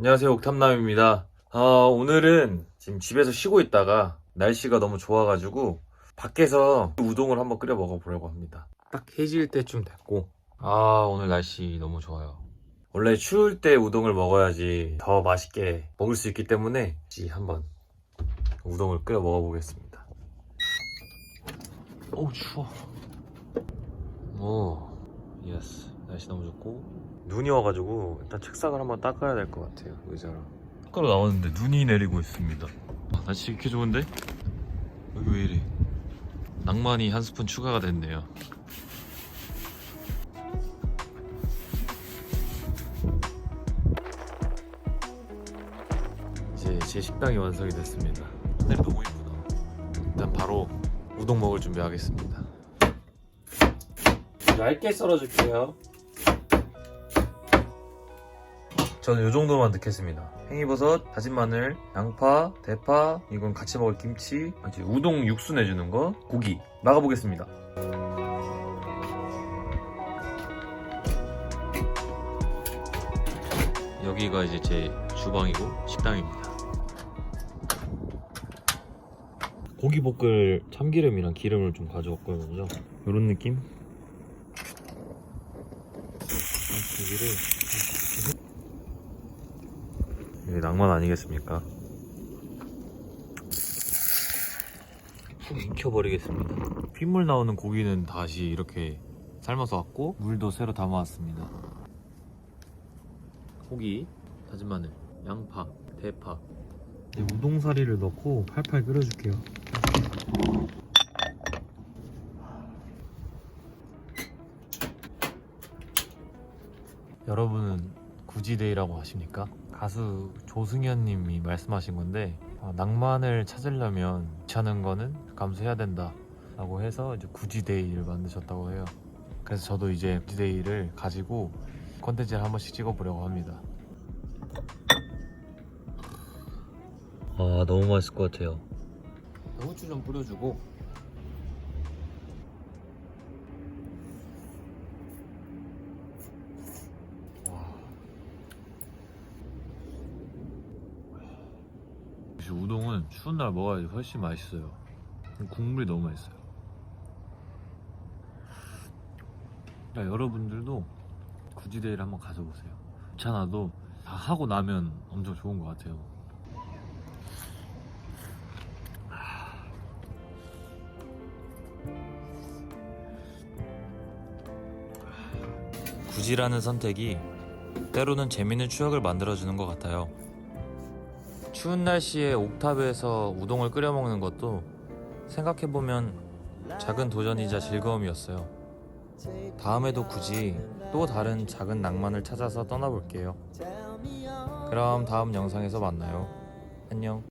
안녕하세요 옥탐남입니다. 아, 오늘은 지금 집에서 쉬고 있다가 날씨가 너무 좋아가지고 밖에서 우동을 한번 끓여 먹어보려고 합니다. 딱 해질 때쯤 됐고 아 오늘 날씨 너무 좋아요. 원래 추울 때 우동을 먹어야지 더 맛있게 먹을 수 있기 때문에 지 한번 우동을 끓여 먹어보겠습니다. 어우 추워. 오 예스 날씨 너무 좋고. 눈이 와가지고 일단 책상을 한번 닦아야 될 것 같아요 의자랑 닦으러 나왔는데 눈이 내리고 있습니다. 아, 날씨 이렇게 좋은데? 여기 왜 이래? 낭만이 한 스푼 추가가 됐네요. 이제 제 식당이 완성이 됐습니다. 하늘이 너무 이쁘다. 일단 바로 우동 먹을 준비하겠습니다. 얇게 썰어줄게요 저는 이 정도만 넣겠습니다. 팽이버섯, 다진 마늘, 양파, 대파, 이건 같이 먹을 김치, 이제 우동 육수 내주는 거, 고기 막아보겠습니다. 여기가 이제 제 주방이고 식당입니다. 고기 볶을 참기름이랑 기름을 좀 가져왔거든요. 이런 느낌? 고기를 이게 낭만 아니겠습니까? 푹 익혀버리겠습니다. 핏물 나오는 고기는 다시 이렇게 삶아서 왔고 물도 새로 담아왔습니다. 고기, 다진 마늘, 양파, 대파. 우동사리를 넣고 팔팔 끓여줄게요. 여러분은 구지데이라고 하십니까? 가수 조승현 님이 말씀하신 건데 아, 낭만을 찾으려면 귀찮은 거는 감수해야 된다 라고 해서 이제 구지데이를 만드셨다고 해요. 그래서 저도 이제 구지데이를 가지고 컨텐츠를 한 번씩 찍어보려고 합니다. 아 너무 맛있을 것 같아요. 후추 좀 뿌려주고 역시 우동은 추운 날 먹어야지 훨씬 맛있어요. 국물이 너무 맛있어요. 그러니까 여러분들도 구지데이를 한번 가져보세요. 귀찮아도 다 하고 나면 엄청 좋은 것 같아요. 구지라는 선택이 때로는 재밌는 추억을 만들어주는 것 같아요. 추운 날씨에 옥탑에서 우동을 끓여 먹는 것도 생각해보면 작은 도전이자 즐거움이었어요. 다음에도 굳이 또 다른 작은 낭만을 찾아서 떠나볼게요. 그럼 다음 영상에서 만나요. 안녕.